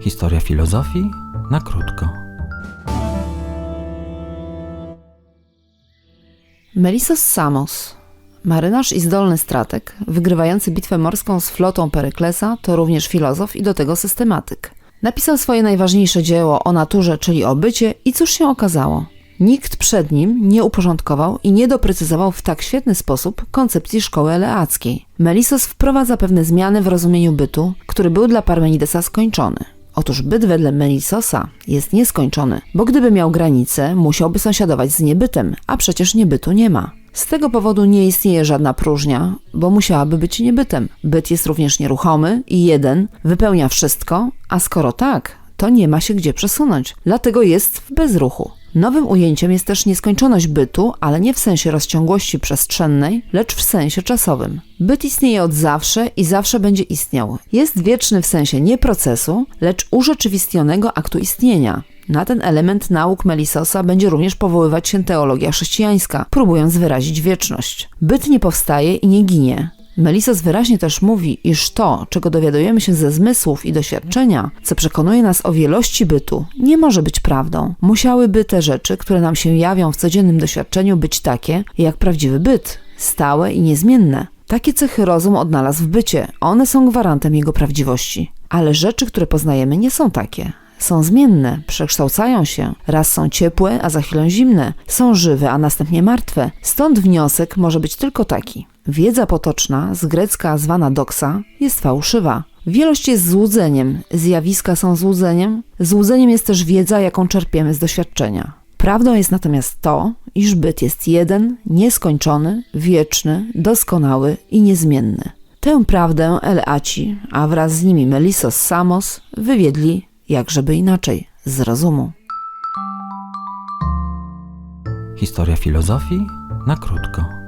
Historia filozofii na krótko. Melisos Samos, marynarz i zdolny strateg, wygrywający bitwę morską z flotą Peryklesa, to również filozof i do tego systematyk. Napisał swoje najważniejsze dzieło o naturze, czyli o bycie i cóż się okazało? Nikt przed nim nie uporządkował i nie doprecyzował w tak świetny sposób koncepcji szkoły eleackiej. Melisos wprowadza pewne zmiany w rozumieniu bytu, który był dla Parmenidesa skończony. Otóż byt wedle Melisosa jest nieskończony, bo gdyby miał granice, musiałby sąsiadować z niebytem, a przecież niebytu nie ma. Z tego powodu nie istnieje żadna próżnia, bo musiałaby być niebytem. Byt jest również nieruchomy i jeden wypełnia wszystko, a skoro tak, to nie ma się gdzie przesunąć, dlatego jest w bezruchu. Nowym ujęciem jest też nieskończoność bytu, ale nie w sensie rozciągłości przestrzennej, lecz w sensie czasowym. Byt istnieje od zawsze i zawsze będzie istniał. Jest wieczny w sensie nie procesu, lecz urzeczywistnionego aktu istnienia. Na ten element nauk Melisosa będzie również powoływać się teologia chrześcijańska, próbując wyrazić wieczność. Byt nie powstaje i nie ginie. Melisos wyraźnie też mówi, iż to, czego dowiadujemy się ze zmysłów i doświadczenia, co przekonuje nas o wielości bytu, nie może być prawdą. Musiałyby te rzeczy, które nam się jawią w codziennym doświadczeniu, być takie, jak prawdziwy byt, stałe i niezmienne. Takie cechy rozum odnalazł w bycie, one są gwarantem jego prawdziwości. Ale rzeczy, które poznajemy, nie są takie. Są zmienne, przekształcają się. Raz są ciepłe, a za chwilę zimne. Są żywe, a następnie martwe. Stąd wniosek może być tylko taki. Wiedza potoczna, z grecka zwana doksa, jest fałszywa. Wielość jest złudzeniem, zjawiska są złudzeniem. Złudzeniem jest też wiedza, jaką czerpiemy z doświadczenia. Prawdą jest natomiast to, iż byt jest jeden, nieskończony, wieczny, doskonały i niezmienny. Tę prawdę Eleaci, a wraz z nimi Melisos Samos, wywiedli, jakżeby inaczej, z rozumu. Historia filozofii na krótko.